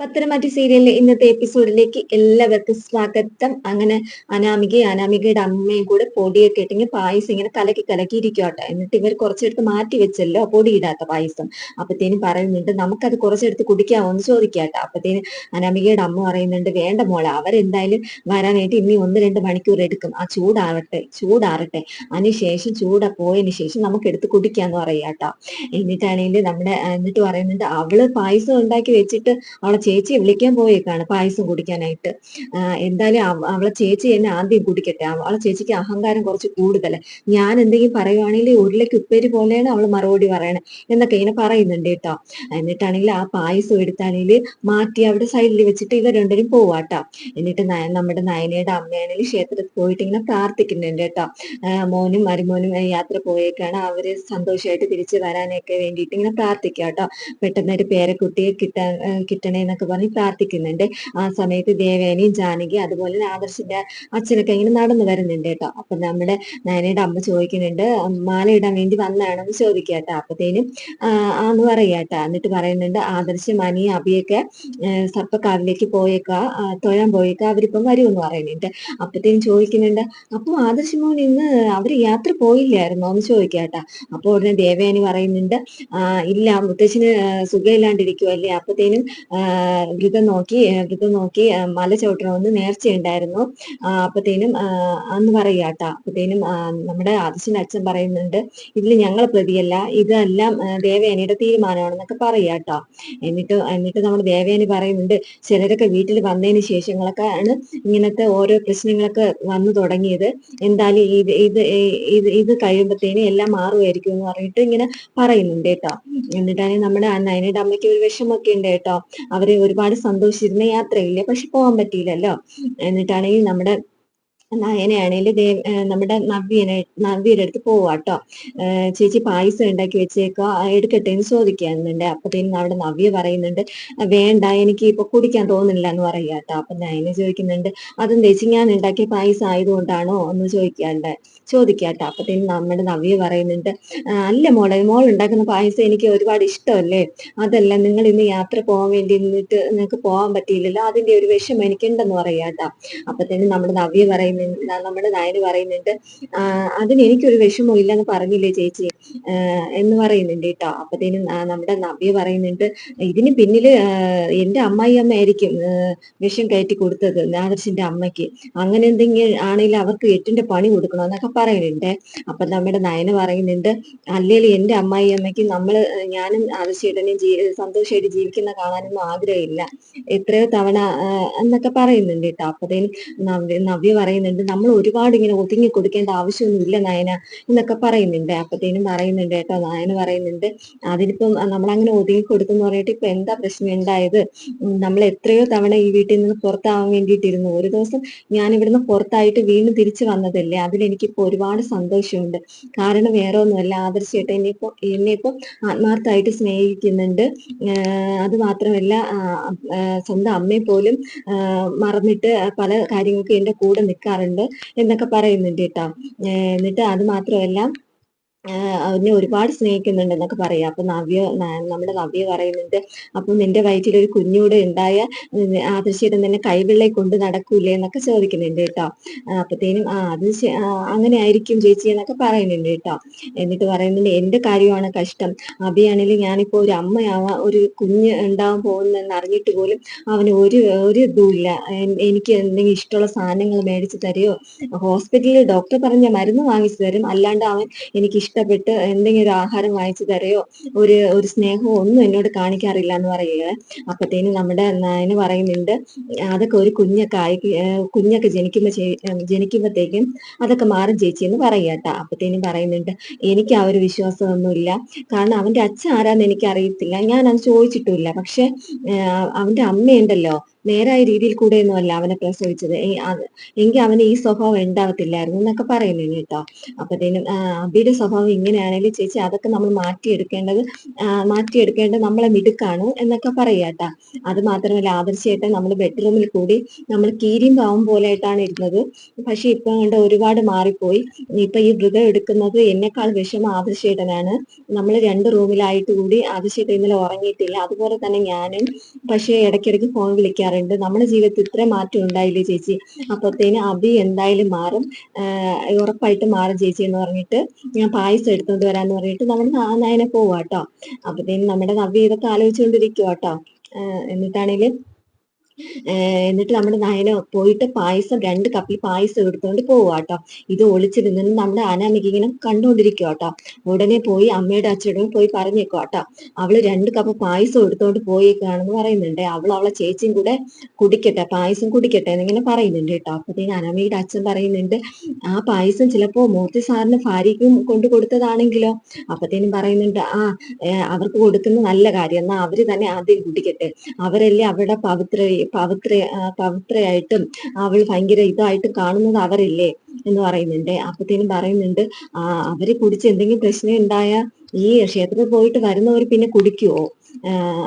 പത്തനംമാറ്റി സീരിയലിലെ ഇന്നത്തെ എപ്പിസോഡിലേക്ക് എല്ലാവർക്കും സ്വാഗതം. അങ്ങനെ അനാമിക അനാമികയുടെ അമ്മയും കൂടെ പൊടിയൊക്കെ ഇട്ടെങ്കിൽ പായസം ഇങ്ങനെ കലക്കി കലക്കി ഇരിക്കട്ടെ എന്നിട്ട് ഇവർ കുറച്ചെടുത്ത് മാറ്റി വെച്ചല്ലോ പൊടി ഇടാത്ത പായസം. അപ്പത്തേനും പറയുന്നുണ്ട് നമുക്കത് കുറച്ചെടുത്ത് കുടിക്കാമോ എന്ന് ചോദിക്കാട്ടെ. അപ്പത്തേനും അനാമികയുടെ അമ്മ പറയുന്നുണ്ട് വേണ്ട മോളെ അവരെന്തായാലും വരാനായിട്ട് ഇനി ഒന്ന് രണ്ട് മണിക്കൂർ എടുക്കും. ആ ചൂടാവട്ടെ ചൂടാറട്ടെ. അതിനുശേഷം ചൂട പോയതിന് ശേഷം നമുക്ക് എടുത്ത് കുടിക്കാന്ന് പറയാട്ടോ. എന്നിട്ടാണെങ്കിൽ നമ്മുടെ എന്നിട്ട് പറയുന്നുണ്ട് അവൾ പായസം ഉണ്ടാക്കി വെച്ചിട്ട് അവളെ ചേച്ചിയെ വിളിക്കാൻ പോയേക്കാണ് പായസം കുടിക്കാനായിട്ട്. എന്തായാലും അവളെ ചേച്ചി എന്നെ ആദ്യം കുടിക്കട്ടെ അവളെ ചേച്ചിക്ക് അഹങ്കാരം കുറച്ച് കൂടുതൽ ഞാൻ എന്തെങ്കിലും പറയുവാണെങ്കിൽ ഉരുളയ്ക്ക് ഉപ്പേരി പോലെയാണ് അവൾ മറുപടി പറയണേ എന്നൊക്കെ ഇങ്ങനെ പറയുന്നുണ്ട് കേട്ടോ. എന്നിട്ടാണെങ്കിൽ ആ പായസം എടുത്താണെങ്കിൽ മാറ്റി അവിടെ സൈഡിൽ വെച്ചിട്ട് ഇവർ രണ്ടുപേരും പോവാട്ടോ. എന്നിട്ട് നമ്മുടെ നയനയുടെ അമ്മയാണെങ്കിൽ ക്ഷേത്രത്തിൽ പോയിട്ട് ഇങ്ങനെ പ്രാർത്ഥിക്കുന്നുണ്ട് കേട്ടോ. മോനും മരുമോനും യാത്ര പോയേക്കാണ്. അവർ സന്തോഷമായിട്ട് തിരിച്ചു വരാനൊക്കെ വേണ്ടിയിട്ട് ഇങ്ങനെ പ്രാർത്ഥിക്കുക കേട്ടോ പെട്ടെന്ന് ഒരു പേരക്കുട്ടിയെ കിട്ടാൻ കിട്ടണേ എന്നൊക്കെ പറഞ്ഞ് പ്രാർത്ഥിക്കുന്നുണ്ട്. ആ സമയത്ത് ദേവേനയും ജാനകി അതുപോലെ ആദർശിന്റെ അച്ഛനൊക്കെ ഇങ്ങനെ നടന്നു വരുന്നുണ്ട് കേട്ടോ. അപ്പൊ നമ്മുടെ നയനയുടെ അമ്മ ചോദിക്കുന്നുണ്ട് മാല ഇടാൻ വേണ്ടി വന്നാണെന്ന് ചോദിക്കാട്ടോ അപ്പത്തേനും ആന്ന് പറയാട്ട എന്നിട്ട് പറയുന്നുണ്ട് ആദർശ് മനി അബിയൊക്കെ സർപ്പക്കാവിലേക്ക് പോയേക്കാ തൊഴാൻ പോയേക്കാ അവരിപ്പം എന്ന് പറയുന്നുണ്ട്. അപ്പത്തേനും ചോദിക്കുന്നുണ്ട് അപ്പൊ ആദർശ് മോൻ ഇന്ന് അവർ യാത്ര പോയില്ലായിരുന്നോ? എന്ന് ചോദിക്കാട്ട അപ്പൊ ഉടനെ ദേവേനി പറയുന്നുണ്ട് ഇല്ല മുത്തച്ഛന് സുഖമില്ലാണ്ടിരിക്കുവല്ലേ. അപ്പത്തേനും വ്രതം നോക്കി വ്രതം നോക്കി മല ചവിട്ടണമെന്ന് നേർച്ചയുണ്ടായിരുന്നു. അപ്പത്തേനും അന്ന് പറയാട്ട അപ്പത്തേനും നമ്മുടെ ആദിശൻ അച്ഛൻ പറയുന്നുണ്ട് ഇതിൽ ഞങ്ങൾ പ്രതിയല്ല ഇതെല്ലാം ദേവയാനിയുടെ തീരുമാനമാണെന്നൊക്കെ പറയാട്ടോ എന്നിട്ട് എന്നിട്ട് നമ്മുടെ ദേവയാനി പറയുന്നുണ്ട് ചിലരൊക്കെ വീട്ടിൽ വന്നതിന് ശേഷങ്ങളൊക്കെ ആണ് ഇങ്ങനത്തെ ഓരോ പ്രശ്നങ്ങളൊക്കെ വന്നു തുടങ്ങിയത്. എന്തായാലും ഇത് ഇത് ഇത് ഇത് കഴിയുമ്പോഴത്തേനും എല്ലാം മാറുമായിരിക്കും എന്ന് പറഞ്ഞിട്ട് ഇങ്ങനെ പറയുന്നുണ്ട് കേട്ടോ. എന്നിട്ടാണെങ്കിൽ നമ്മുടെ നയനയുടെ അമ്മയ്ക്ക് ഒരു വിഷമൊക്കെ ഉണ്ട് കേട്ടോ. അവർ ഒരുപാട് സന്തോഷിച്ചിരുന്ന യാത്രയില്ലേ? പക്ഷെ പോകാൻ പറ്റിയില്ലല്ലോ. എന്നിട്ടാണെങ്കിൽ നമ്മുടെ നയനയാണെങ്കിൽ ദേവ് നമ്മുടെ നവ്യനെ നവ്യയുടെ അടുത്ത് പോവാട്ടോ. ചേച്ചി പായസം ഉണ്ടാക്കി വെച്ചേക്കോ എടുക്കട്ടെ എന്ന് ചോദിക്കുന്നുണ്ട് അപ്പത്തേനും അവിടെ നവ്യ പറയുന്നുണ്ട് വേണ്ട എനിക്ക് ഇപ്പൊ കുടിക്കാൻ തോന്നുന്നില്ല എന്ന് പറയാട്ടോ. അപ്പൊ നയന ചോദിക്കുന്നുണ്ട് അതും ചേച്ചി ഞാൻ ഉണ്ടാക്കിയ പായസം ആയതുകൊണ്ടാണോ? എന്ന് ചോദിക്കാണ്ട് ചോദിക്കാട്ടോ. അപ്പത്തേനും നമ്മുടെ നവ്യ പറയുന്നുണ്ട് അല്ല മോളെ മോൾ ഉണ്ടാക്കുന്ന പായസം എനിക്ക് ഒരുപാട് ഇഷ്ടമല്ലേ? അതല്ല നിങ്ങൾ ഇന്ന് യാത്ര പോകാൻ വേണ്ടി നിന്നിട്ട് നിങ്ങൾക്ക് പോകാൻ പറ്റിയില്ലല്ലോ? അതിന്റെ ഒരു വിഷമം എനിക്കുണ്ടെന്ന് പറയാട്ടോ. അപ്പത്തേനും നമ്മുടെ നവ്യ പറയുന്നുണ്ട് നമ്മുടെ നായന് പറയുന്നുണ്ട് അതിന് എനിക്കൊരു വിഷമവും ഇല്ലെന്ന് പറഞ്ഞില്ലേ ചേച്ചി? എന്ന് പറയുന്നുണ്ട് കേട്ടോ. അപ്പത്തേനും നമ്മുടെ നവ്യ പറയുന്നുണ്ട് ഇതിന് പിന്നിൽ എന്റെ അമ്മായി അമ്മ ആയിരിക്കും വിഷം കയറ്റി കൊടുത്തത് നാദർശിന്റെ അമ്മയ്ക്ക്. അങ്ങനെ എന്തെങ്കിലും ആണെങ്കിൽ അവർക്ക് എട്ടിന്റെ പണി കൊടുക്കണം എന്നൊക്കെ പറയുന്നുണ്ട്. അപ്പൊ നമ്മുടെ നയന പറയുന്നുണ്ട് അല്ലെങ്കിൽ എന്റെ അമ്മായി അമ്മയ്ക്ക് നമ്മൾ ഞാനും ആദർശേട്ടനും സന്തോഷമായിട്ട് ജീവിക്കുന്ന കാണാനൊന്നും ആഗ്രഹമില്ല. എത്രയോ തവണ എന്നൊക്കെ പറയുന്നുണ്ട് കേട്ടോ. അപ്പത്തേനും നവ്യ പറയുന്നുണ്ട് പറയുന്നുണ്ട്. നമ്മൾ ഒരുപാട് ഇങ്ങനെ ഒതുങ്ങി കൊടുക്കേണ്ട ആവശ്യമൊന്നുമില്ല നയന എന്നൊക്കെ പറയുന്നുണ്ട്. അപ്പത്തേനും പറയുന്നുണ്ട് കേട്ടോ നയന പറയുന്നുണ്ട്. അതിനിപ്പം നമ്മളങ്ങനെ ഒതുങ്ങി കൊടുക്കുന്ന പറഞ്ഞിട്ട് ഇപ്പൊ എന്താ പ്രശ്നം ഉണ്ടായത്? നമ്മൾ എത്രയോ തവണ ഈ വീട്ടിൽ നിന്ന് പുറത്താവാൻ വേണ്ടിയിട്ടിരുന്നു. ഒരു ദിവസം ഞാൻ ഇവിടുന്ന് പുറത്തായിട്ട് വീണ്ടും തിരിച്ചു വന്നതല്ലേ? അതിലെനിക്കിപ്പോ ഒരുപാട് സന്തോഷമുണ്ട്. കാരണം വേറെ ഒന്നുമല്ല. ആദർശമായിട്ട് എന്നെ ഇപ്പൊ എന്നെ ഇപ്പൊ ആത്മാർത്ഥമായിട്ട് സ്നേഹിക്കുന്നുണ്ട്. അത് മാത്രമല്ല സ്വന്തം അമ്മയെ പോലും മറന്നിട്ട് പല കാര്യങ്ങൾക്കും എന്റെ കൂടെ നിൽക്കാറുണ്ട് ഉണ്ട് എന്നൊക്കെ പറയുന്നുണ്ട് കേട്ടോ. എന്നിട്ട് അത് മാത്രമല്ല അവനെ ഒരുപാട് സ്നേഹിക്കുന്നുണ്ട് എന്നൊക്കെ പറയാം. അപ്പൊ നവ്യ നമ്മുടെ നവ്യ പറയുന്നുണ്ട് അപ്പൊ നിന്റെ വയറ്റിൽ ഒരു കുഞ്ഞൂടെ ഉണ്ടായ ആദർശയുടെ തന്നെ കൈവെള്ളയെ കൊണ്ട് നടക്കൂലേ എന്നൊക്കെ ചോദിക്കുന്നുണ്ട് കേട്ടോ. അപ്പത്തേനും ആ അത് അങ്ങനെ ആയിരിക്കും ചേച്ചി എന്നൊക്കെ പറയുന്നുണ്ട് കേട്ടോ. എന്നിട്ട് പറയുന്നുണ്ട് എന്റെ കാര്യമാണ് കഷ്ടം. അഭിയാണെങ്കിൽ ഞാനിപ്പോ ഒരു അമ്മയാവാ ഒരു കുഞ്ഞ് ഉണ്ടാവാൻ പോകുന്നെന്ന് അറിഞ്ഞിട്ട് പോലും അവന് ഒരു ഒരു ഇതുമില്ല. എനിക്ക് എന്തെങ്കിലും ഇഷ്ടമുള്ള സാധനങ്ങൾ മേടിച്ചു തരുമോ ഹോസ്പിറ്റലിൽ ഡോക്ടർ പറഞ്ഞ മരുന്ന് വാങ്ങിച്ചു തരും. അല്ലാണ്ട് അവൻ എനിക്ക് ഇഷ്ടപ്പെട്ട് എന്തെങ്കിലും ഒരു ആഹാരം വാങ്ങിച്ചു തരയോ? ഒരു ഒരു സ്നേഹമോ ഒന്നും എന്നോട് കാണിക്കാറില്ല എന്ന് പറയുക അപ്പത്തേനും നമ്മുടെ നായന് പറയുന്നുണ്ട് അതൊക്കെ ഒരു കുഞ്ഞൊക്കെ ആയി കുഞ്ഞൊക്കെ ജനിക്കുമ്പോ ജനിക്കുമ്പോഴത്തേക്കും അതൊക്കെ മാറും ചേച്ചി എന്ന് പറയാട്ട അപ്പത്തേനും പറയുന്നുണ്ട് എനിക്ക് ആ ഒരു വിശ്വാസമൊന്നുമില്ല. കാരണം അവന്റെ അച്ഛൻ ആരാന്ന് എനിക്ക് അറിയത്തില്ല ഞാൻ അത് ചോദിച്ചിട്ടില്ല പക്ഷെ അവന്റെ അമ്മയുണ്ടല്ലോ. നേരായ രീതിയിൽ കൂടെയൊന്നും അല്ല അവനെ പ്രസവിച്ചത്. എങ്കിൽ അവന് ഈ സ്വഭാവം ഉണ്ടാവത്തില്ലായിരുന്നു എന്നൊക്കെ പറയുന്നു കേട്ടോ. അപ്പത്തേനും അബിയുടെ സ്വഭാവം ഇങ്ങനെയാണെങ്കിൽ ചേച്ചി അതൊക്കെ നമ്മൾ മാറ്റിയെടുക്കേണ്ടത് മാറ്റിയെടുക്കേണ്ടത് നമ്മളെ മിടുക്കാണ് എന്നൊക്കെ പറയാട്ടാ അത് മാത്രമല്ല ആദർശമായിട്ട് നമ്മൾ ബെഡ്റൂമിൽ കൂടി നമ്മൾ കീരിയും പാവം പോലെ ആയിട്ടാണ് ഇരുന്നത്. പക്ഷെ ഇപ്പൊ കണ്ട് ഒരുപാട് മാറിപ്പോയി. ഇപ്പൊ ഈ വ്രതം എടുക്കുന്നത് എന്നെക്കാൾ വിഷമം ആദർശേട്ടനാണ്. നമ്മൾ രണ്ട് റൂമിലായിട്ട് കൂടി ആദർശേട്ടൻ ഇന്നലെ ഉറങ്ങിയിട്ടില്ല. അതുപോലെ തന്നെ ഞാനും പക്ഷേ ഇടയ്ക്കിടയ്ക്ക് ഫോൺ വിളിക്കാറുണ്ട് നമ്മുടെ ജീവിതത്തിൽ ഇത്ര മാറ്റം ഉണ്ടായില്ലേ ചേച്ചി? അപ്പത്തേന് അഭി എന്തായാലും മാറും. ഉറപ്പായിട്ട് മാറും ചേച്ചി എന്ന് പറഞ്ഞിട്ട് ഞാൻ പായസം എടുത്തുകൊണ്ട് വരാന്ന് പറഞ്ഞിട്ട് നമ്മൾ നയനെ പോവാട്ടോ. അപ്പത്തേനും നമ്മുടെ നവ്യ ഇതൊക്കെ ആലോചിച്ചുകൊണ്ടിരിക്കുക കേട്ടോ എന്നിട്ട് നമ്മുടെ നയന പോയിട്ട് പായസം രണ്ട് കപ്പി പായസം എടുത്തുകൊണ്ട് പോവുക കേട്ടോ ഇത് ഒളിച്ചിരുന്ന് നമ്മുടെ അനാമിക ഇങ്ങനെ കണ്ടുകൊണ്ടിരിക്കുക കേട്ടോ ഉടനെ പോയി അമ്മയുടെ അച്ഛനും പോയി പറഞ്ഞേക്കോ കേട്ടോ അവൾ രണ്ട് കപ്പ് പായസം എടുത്തുകൊണ്ട് പോയേക്കാണെന്ന് പറയുന്നുണ്ട്. അവൾ അവളെ ചേച്ചിയും കൂടെ കുടിക്കട്ടെ പായസം കുടിക്കട്ടെ എന്നിങ്ങനെ പറയുന്നുണ്ട് കേട്ടോ. അപ്പത്തേന് അനാമികയുടെ അച്ഛൻ പറയുന്നുണ്ട് ആ പായസം ചിലപ്പോ മൂർത്തി സാറിന് ഭാര്യയ്ക്കും കൊണ്ടു കൊടുത്തതാണെങ്കിലോ? അപ്പത്തേനും പറയുന്നുണ്ട് ആ അവർക്ക് കൊടുക്കുന്ന നല്ല കാര്യം. എന്നാ അവർ തന്നെ ആദ്യം കുടിക്കട്ടെ. അവരല്ലേ അവരുടെ പവിത്ര പവിത്ര പവിത്രയായിട്ടും അവൾ ഭയങ്കര ഇതായിട്ട് കാണുന്നത് അവരല്ലേ എന്ന് പറയുന്നുണ്ട്. അപ്പത്തേനും പറയുന്നുണ്ട് അവർ കുടിച്ച് എന്തെങ്കിലും പ്രശ്നം ഉണ്ടായ ഈ ക്ഷേത്രത്തിൽ പോയിട്ട് വരുന്നവർ പിന്നെ കുടിക്കുവോ?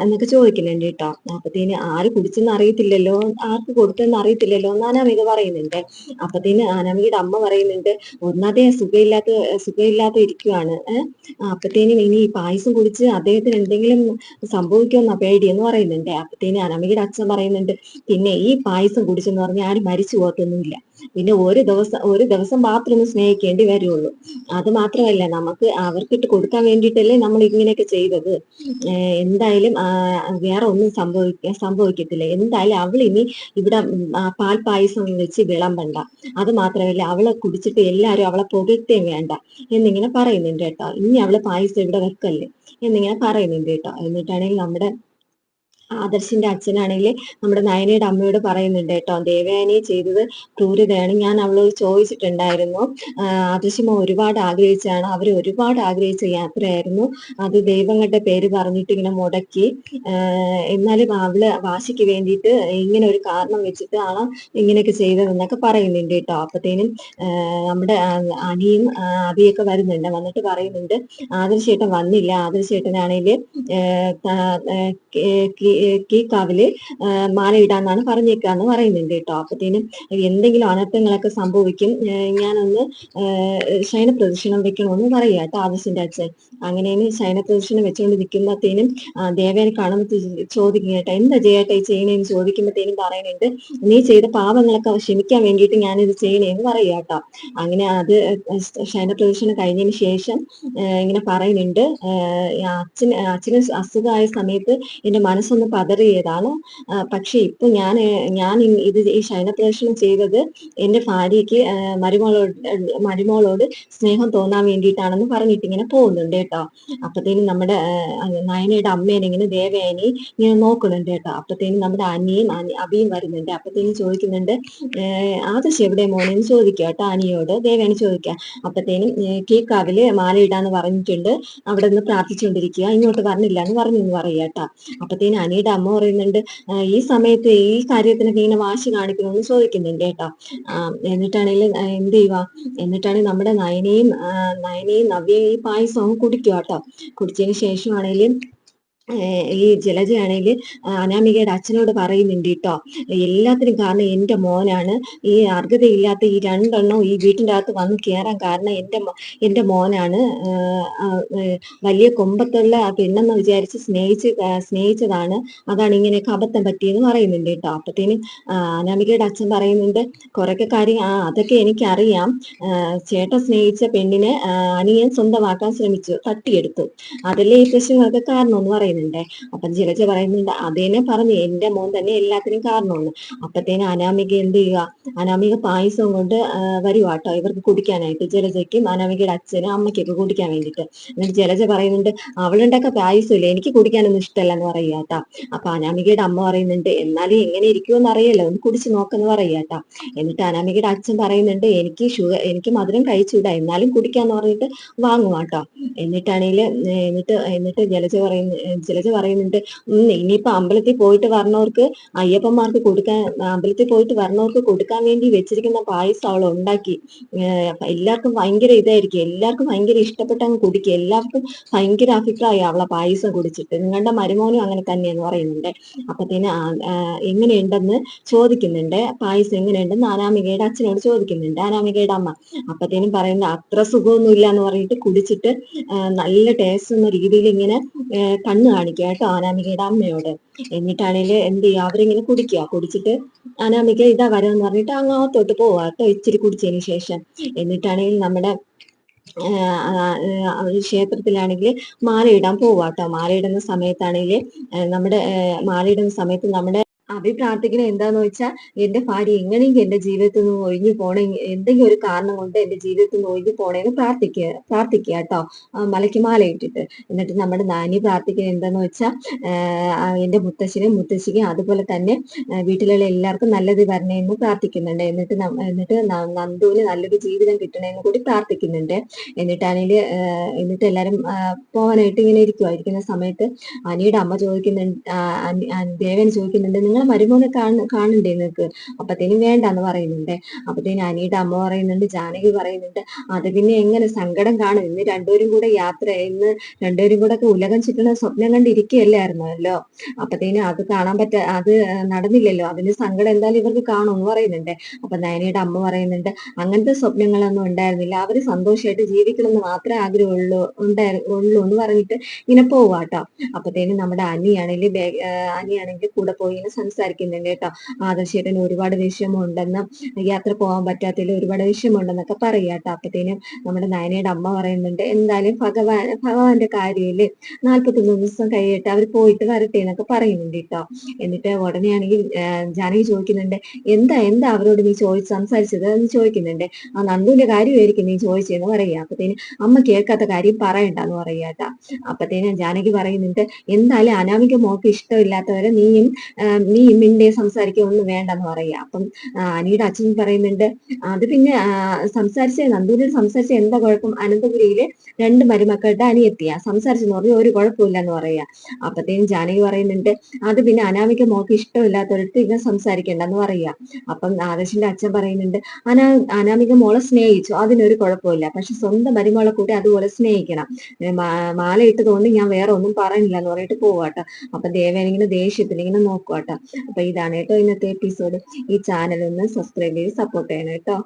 എന്നൊക്കെ ചോദിക്കുന്നുണ്ട് കേട്ടോ അപ്പത്തേന് ആര് കുടിച്ചെന്ന് അറിയത്തില്ലല്ലോ ആർക്ക് കൊടുത്തെന്ന് അറിയത്തില്ലല്ലോ എന്ന് അനാമിക പറയുന്നുണ്ട്. അപ്പത്തേന് അനാമികയുടെ അമ്മ പറയുന്നുണ്ട് ഒന്നാതെ സുഖമില്ലാത്ത സുഖമില്ലാത്ത ഇരിക്കുവാണ്. അപ്പത്തേനും ഇനി പായസം കുടിച്ച് അദ്ദേഹത്തിന് എന്തെങ്കിലും സംഭവിക്കുമെന്ന എന്ന് പറയുന്നുണ്ട്. അപ്പത്തേന് അനാമികയുടെ അച്ഛൻ പറയുന്നുണ്ട് പിന്നെ ഈ പായസം കുടിച്ചെന്ന് പറഞ്ഞാൽ ആരും മരിച്ചു പോകത്തൊന്നുമില്ല. പിന്നെ ഒരു ദിവസം ഒരു ദിവസം മാത്രം ഒന്ന് സ്നേഹിക്കേണ്ടി വരുള്ളൂ. അത് മാത്രമല്ല നമുക്ക് അവർക്കിട്ട് കൊടുക്കാൻ വേണ്ടിയിട്ടല്ലേ നമ്മൾ ഇങ്ങനെയൊക്കെ ചെയ്തത്. എന്തായാലും വേറെ ഒന്നും സംഭവിക്ക സംഭവിക്കത്തില്ല. എന്തായാലും അവൾ ഇനി ഇവിടെ പാൽ പായസം വെച്ച് വിളമ്പണ്ട. അത് മാത്രമല്ല അവളെ കുടിച്ചിട്ട് എല്ലാരും അവളെ പുകഴ്ത്തേം വേണ്ട. എന്നിങ്ങനെ പറയുന്നുണ്ട് കേട്ടോ. ഇനി അവളെ പായസം ഇവിടെ വെക്കല്ലേ? എന്നിങ്ങനെ പറയുന്നുണ്ട് കേട്ടോ. എന്നിട്ടാണെങ്കിൽ നമ്മുടെ ആദർശിന്റെ അച്ഛനാണെങ്കിൽ നമ്മുടെ നയനയുടെ അമ്മയോട് പറയുന്നുണ്ട് കേട്ടോ ദേവയാനി ചെയ്തത് ക്രൂരതയാണ്. ഞാൻ അവളോട് ചോദിച്ചിട്ടുണ്ടായിരുന്നു. ആദർശിമ ഒരുപാട് ആഗ്രഹിച്ചാണ്. അവർ ഒരുപാട് ആഗ്രഹിച്ച യാത്രയായിരുന്നു. അത് ദൈവങ്ങളുടെ പേര് പറഞ്ഞിട്ട് ഇങ്ങനെ മുടക്കി. എന്നാലും അവൾ വാശിക്ക് വേണ്ടിയിട്ട് ഇങ്ങനെ ഒരു കാരണം വെച്ചിട്ട് ആണ് ഇങ്ങനെയൊക്കെ ചെയ്തതെന്നൊക്കെ പറയുന്നുണ്ട് കേട്ടോ. അപ്പത്തേനും നമ്മുടെ അനിയും അബിയൊക്കെ വരുന്നുണ്ട്. വന്നിട്ട് പറയുന്നുണ്ട് ആദർശേട്ടൻ വന്നില്ല. ആദർശേട്ടനാണെങ്കിൽ കീക്കാവിൽ മാലയിടാന്നാണ് പറഞ്ഞേക്കാന്ന് പറയുന്നുണ്ട് കേട്ടോ. അപ്പത്തേനും എന്തെങ്കിലും അനർത്ഥങ്ങളൊക്കെ സംഭവിക്കും. ഞാനൊന്ന് ശയന പ്രദക്ഷിണം വെക്കണമെന്ന് പറയുക കേട്ടോ ആദർശിന്റെ അച്ഛൻ. അങ്ങനെയാണ് ശയന പ്രദക്ഷിണം വെച്ചുകൊണ്ട് നിൽക്കുമ്പോഴത്തേനും ദേവേനെ കാണുമ്പോൾ ചോദിക്കും കേട്ടോ എന്താ ചെയ്യട്ടെ ചെയ്യണേന്ന്? ചോദിക്കുമ്പോഴത്തേനും പറയുന്നുണ്ട് നീ ചെയ്ത പാവങ്ങളൊക്കെ ക്ഷമിക്കാൻ വേണ്ടിയിട്ട് ഞാനിത് ചെയ്യണേന്ന് പറയുക കേട്ടോ. അങ്ങനെ അത് ശയന പ്രദക്ഷിണം കഴിഞ്ഞതിന് ശേഷം ഇങ്ങനെ പറയുന്നുണ്ട് അച്ഛന് അച്ഛന് അസുഖമായ സമയത്ത് എന്റെ മനസ്സൊന്ന് പതറിയതാണ്. പക്ഷെ ഇപ്പൊ ഞാൻ ഞാൻ ഇത് ഈ ശയനപ്രേഷണം ചെയ്തത് എന്റെ ഭാര്യയ്ക്ക് മരുമോളോട് മരുമോളോട് സ്നേഹം തോന്നാൻ വേണ്ടിയിട്ടാണെന്ന് പറഞ്ഞിട്ട് ഇങ്ങനെ പോകുന്നുണ്ട് കേട്ടോ. അപ്പത്തേനും നമ്മുടെ നയനയുടെ അമ്മേനെ ഇങ്ങനെ ദേവയാനി ഇങ്ങനെ നോക്കുന്നുണ്ട് കേട്ടോ. അപ്പത്തേനും നമ്മുടെ അനിയും അബിയും വരുന്നുണ്ട്. അപ്പത്തേനും ചോദിക്കുന്നുണ്ട് ആദർശ് എവിടെ മോനെന്ന് ചോദിക്കുക കേട്ടോ അനിയോട്. ദേവയാനി ചോദിക്കുക. അപ്പത്തേനും കീക്കാവിൽ മാലയിടാന്ന് പറഞ്ഞിട്ടുണ്ട്. അവിടെ നിന്ന് പ്രാർത്ഥിച്ചുകൊണ്ടിരിക്കുക. ഇങ്ങോട്ട് പറഞ്ഞില്ല എന്ന് പറഞ്ഞു എന്ന് പറയുക കേട്ടോ. അപ്പത്തേനും അനിയുടെ അമ്മ പറയുന്നുണ്ട് ഈ സമയത്ത് ഈ കാര്യത്തിനൊക്കെ ഇങ്ങനെ വാശി കാണിക്കണമെന്ന് ചോദിക്കുന്നുണ്ട് കേട്ടോ. എന്നിട്ടാണെങ്കിലും എന്ത് ചെയ്യുക എന്നിട്ടാണെങ്കിൽ നമ്മുടെ നയനയും നയനയും നവ്യയും ഈ പായസവും കുടിക്കുക കേട്ടോ. കുടിച്ചതിന് ശേഷമാണെങ്കിലും ഈ ജലജയാണെങ്കിൽ അനാമികയുടെ അച്ഛനോട് പറയുന്നുണ്ട് കേട്ടോ എല്ലാത്തിനും കാരണം എന്റെ മോനാണ്. ഈ അർഹതയില്ലാത്ത ഈ രണ്ടെണ്ണം ഈ വീട്ടിന്റെ അകത്ത് വന്ന് കയറാൻ കാരണം എന്റെ എന്റെ മോനാണ്. വലിയ കൊമ്പത്തുള്ള ആ പെണ്ണെന്ന് വിചാരിച്ച് സ്നേഹിച്ച് സ്നേഹിച്ചതാണ്. അതാണ് ഇങ്ങനെയൊക്കെ അബദ്ധം പറ്റിയെന്ന് പറയുന്നുണ്ട് കേട്ടോ അപ്പത്തേനും അനാമികയുടെ അച്ഛൻ പറയുന്നുണ്ട് കുറേയൊക്കെ കാര്യം ആ അതൊക്കെ എനിക്കറിയാം. ചേട്ടൻ സ്നേഹിച്ച പെണ്ണിനെ അനിയൻ സ്വന്തമാക്കാൻ ശ്രമിച്ചു തട്ടിയെടുത്തു. അതല്ലേ ഈ പ്രശ്നങ്ങൾക്ക് കാരണം എന്ന് പറയുന്നത് പറയുന്നുണ്ട്. അപ്പൊ ജലജ പറയുന്നുണ്ട് അതേനെ പറഞ്ഞു എന്റെ മോൻ തന്നെ എല്ലാത്തിനും കാരണമാണ്. അപ്പത്തേന് അനാമിക എന്ത് ചെയ്യുക? അനാമിക പായസം കൊണ്ട് വരുവാട്ടോ ഇവർക്ക് കുടിക്കാനായിട്ട് ജലജയ്ക്കും അനാമികയുടെ അച്ഛനും അമ്മയ്ക്കൊക്കെ കുടിക്കാൻ വേണ്ടിട്ട്. എന്നിട്ട് ജലജ പറയുന്നുണ്ട് അവളുണ്ടൊക്കെ പായസമില്ല? എനിക്ക് കുടിക്കാനൊന്നും ഇഷ്ടമല്ല എന്ന് പറയുക കേട്ടോ അപ്പൊ അനാമികയുടെ അമ്മ പറയുന്നുണ്ട് എന്നാലും എങ്ങനെ ഇരിക്കുമെന്ന് അറിയല്ലോ? ഒന്ന് കുടിച്ച് നോക്കെന്ന് പറയുക കേട്ടോ എന്നിട്ട് അനാമികയുടെ അച്ഛൻ പറയുന്നുണ്ട് എനിക്ക് ഷുഗർ എനിക്ക് മധുരം കഴിച്ചുകൂടാ. എന്നാലും കുടിക്കാന്ന് പറഞ്ഞിട്ട് വാങ്ങുവാട്ടോ എന്നിട്ടാണെങ്കിൽ എന്നിട്ട് എന്നിട്ട് ജലജ പറയുന്ന ചിലച്ച് പറയുന്നുണ്ട് ഇനിയിപ്പോ അമ്പലത്തിൽ പോയിട്ട് വരണവർക്ക് അയ്യപ്പന്മാർക്ക് കൊടുക്കാൻ അമ്പലത്തിൽ പോയിട്ട് വരണവർക്ക് കൊടുക്കാൻ വേണ്ടി വെച്ചിരിക്കുന്ന പായസം അവൾ ഉണ്ടാക്കി. എല്ലാവർക്കും ഭയങ്കര ഇതായിരിക്കും. എല്ലാവർക്കും ഭയങ്കര ഇഷ്ടപ്പെട്ട അങ്ങ് കുടിക്കുക എല്ലാവർക്കും ഭയങ്കര അഭിപ്രായം അവളെ പായസം കുടിച്ചിട്ട്. നിങ്ങളുടെ മരുമോനും അങ്ങനെ തന്നെയെന്ന് പറയുന്നുണ്ട്. അപ്പത്തേന് എങ്ങനെയുണ്ടെന്ന് ചോദിക്കുന്നുണ്ട്. പായസം എങ്ങനെയുണ്ടെന്ന് അനാമികയുടെ അച്ഛനോട് ചോദിക്കുന്നുണ്ട്. അനാമികയുടെ അമ്മ അപ്പത്തേനും പറയുന്നത് അത്ര സുഖമൊന്നും ഇല്ല എന്ന് പറഞ്ഞിട്ട് കുടിച്ചിട്ട് നല്ല ടേസ്റ്റ് എന്ന രീതിയിൽ ഇങ്ങനെ കണ്ണ് കാണിക്കുക കേട്ടോ അനാമികയുടെ അമ്മയോട്. എന്നിട്ടാണെങ്കിൽ എന്ത് ചെയ്യുക? അവരിങ്ങനെ കുടിക്കുക. കുടിച്ചിട്ട് അനാമിക ഇതാ വരാന്ന് പറഞ്ഞിട്ട് അങ്ങോത്തോട്ട് പോവാ കേട്ടോ ഇച്ചിരി കുടിച്ചതിന് ശേഷം. എന്നിട്ടാണെങ്കിൽ നമ്മുടെ ക്ഷേത്രത്തിലാണെങ്കിൽ മാലയിടാൻ പോവാട്ടോ മാലയിടുന്ന സമയത്താണെങ്കിൽ നമ്മുടെ മാലയിടുന്ന സമയത്ത് നമ്മുടെ അഭി പ്രാർത്ഥിക്കുന്നത് എന്താന്ന് വെച്ചാൽ എന്റെ ഭാര്യ എങ്ങനെയെങ്കിലും എന്റെ ജീവിതത്തിൽ നിന്ന് ഒഴിഞ്ഞു പോണേ എന്തെങ്കിലും ഒരു കാരണം കൊണ്ട് എന്റെ ജീവിതത്തിൽ നിന്ന് ഒഴിഞ്ഞു പോണേന്ന് പ്രാർത്ഥിക്കുക പ്രാർത്ഥിക്കുക കേട്ടോ. മലയ്ക്ക് മാല ഇട്ടിട്ട്. എന്നിട്ട് നമ്മുടെ നാനി പ്രാർത്ഥിക്കുന്നത് എന്താന്ന് വെച്ചാൽ എന്റെ മുത്തശ്ശിനും മുത്തശ്ശിക്കും അതുപോലെ തന്നെ വീട്ടിലുള്ള എല്ലാവർക്കും നല്ലത് വരണേന്ന് പ്രാർത്ഥിക്കുന്നുണ്ട്. എന്നിട്ട് എന്നിട്ട് നന്ദുവിന് നല്ലൊരു ജീവിതം കിട്ടണേന്ന് കൂടി പ്രാർത്ഥിക്കുന്നുണ്ട്. എന്നിട്ടാണെങ്കിൽ എന്നിട്ട് എല്ലാരും പോകാനായിട്ട് ഇങ്ങനെ ഇരിക്കുവായിരിക്കുന്ന സമയത്ത് അനിയുടെ അമ്മ ചോദിക്കുന്നുണ്ട് ദേവൻ ചോദിക്കുന്നുണ്ട് നിങ്ങൾ നിങ്ങളെ മരുമോനെ കാണ കാണണ്ടേ നിങ്ങക്ക്? അപ്പത്തേനും വേണ്ടെന്ന് പറയുന്നുണ്ട്. അപ്പത്തേനും അനിയുടെ അമ്മ പറയുന്നുണ്ട് ജാനകി പറയുന്നുണ്ട് അത് പിന്നെ എങ്ങനെ സങ്കടം കാണും? ഇന്ന് രണ്ടുപേരും കൂടെ യാത്ര ഇന്ന് രണ്ടുപേരും കൂടെ ഒക്കെ ഉലകം ചുറ്റുന്ന സ്വപ്നം കണ്ടിരിക്കുകയല്ലായിരുന്നല്ലോ. അപ്പത്തേനും അത് കാണാൻ പറ്റ അത് നടന്നില്ലല്ലോ. അതിന് സങ്കടം എന്തായാലും ഇവർക്ക് കാണുമെന്ന് പറയുന്നുണ്ട്. അപ്പൊ നയനയുടെ അമ്മ പറയുന്നുണ്ട് അങ്ങനത്തെ സ്വപ്നങ്ങളൊന്നും ഉണ്ടായിരുന്നില്ല. അവർ സന്തോഷമായിട്ട് ജീവിക്കണം എന്ന് മാത്രമേ ആഗ്രഹമുള്ളൂ ഉള്ളൂ എന്ന് പറഞ്ഞിട്ട് ഇങ്ങനെ പോവാട്ടോ. അപ്പത്തേനും നമ്മുടെ അനിയാണെങ്കിൽ അനിയാണെങ്കിൽ കൂടെ പോയി സംസാരിക്കുന്നുണ്ട് കേട്ടോ. ആദർശേട്ടൻ ഒരുപാട് വിഷയമുണ്ടെന്നും യാത്ര പോകാൻ പറ്റാത്തതിൽ ഒരുപാട് വിഷമമുണ്ടെന്നൊക്കെ പറയുക കേട്ടോ. അപ്പത്തേനും നമ്മുടെ നയനയുടെ അമ്മ പറയുന്നുണ്ട് എന്തായാലും ഭഗവാൻ ഭഗവാന്റെ കാര്യമില്ലേ? നാൽപ്പത്തൊന്ന് ദിവസം കഴിയട്ടെ അവർ പോയിട്ട് വരട്ടെ എന്നൊക്കെ പറയുന്നുണ്ട് കേട്ടോ. എന്നിട്ട് ഉടനെയാണെങ്കിൽ ജാനകി ചോദിക്കുന്നുണ്ട് എന്താ എന്താ അവരോട് നീ ചോദിച്ച് സംസാരിച്ചത്? എന്ന് ചോദിക്കുന്നുണ്ട് ആ നന്ദുവിന്റെ കാര്യമായിരിക്കും നീ ചോദിച്ചതെന്ന് പറയുക. അപ്പത്തേന് അമ്മ കേൾക്കാത്ത കാര്യം പറയണ്ടെന്ന് പറയുക കേട്ടോ. അപ്പത്തേനും ജാനകി പറയുന്നുണ്ട് എന്തായാലും അനാമിക മോക്ക് ഇഷ്ടമില്ലാത്തവരെ നീയും മിണ്ടേ സംസാരിക്കുക ഒന്നും വേണ്ടെന്ന് പറയുക. അപ്പം അനിയുടെ അച്ഛൻ പറയുന്നുണ്ട് അത് പിന്നെ സംസാരിച്ച നന്ദൂരിൽ സംസാരിച്ച എന്താ കുഴപ്പം? അനന്തപുരിയിലെ രണ്ട് മരുമക്കളുടെ അനിയെത്തിയ. സംസാരിച്ചെന്ന് പറഞ്ഞു ഒരു കുഴപ്പമില്ല എന്ന് പറയുക. അപ്പത്തേനും ജാനകി പറയുന്നുണ്ട് അത് പിന്നെ അനാമിക മോക്ക് ഇഷ്ടമില്ലാത്തവരടുത്ത് ഇങ്ങനെ സംസാരിക്കണ്ടെന്ന് പറയുക. അപ്പം ആദർശിന്റെ അച്ഛൻ പറയുന്നുണ്ട് അനാ അനാമിക മോളെ സ്നേഹിച്ചു. അതിനൊരു കുഴപ്പമില്ല. പക്ഷെ സ്വന്തം മരുമോളെ കൂടി അതുപോലെ സ്നേഹിക്കണം. മാല ഇട്ടതുകൊണ്ട് ഞാൻ വേറെ ഒന്നും പറയുന്നില്ല എന്ന് പറഞ്ഞിട്ട് പോവാട്ടോ. അപ്പൊ ദേവനിങ്ങനെ ദേഷ്യത്തിൽ ഇങ്ങനെ നോക്കുവാട്ടോ. അപ്പൊ ഇതാണ് കേട്ടോ ഇന്നത്തെ എപ്പിസോഡ് ഈ ചാനൽ ഒന്ന് സബ്സ്ക്രൈബ് ചെയ്ത് സപ്പോർട്ട് ചെയ്യണം കേട്ടോ.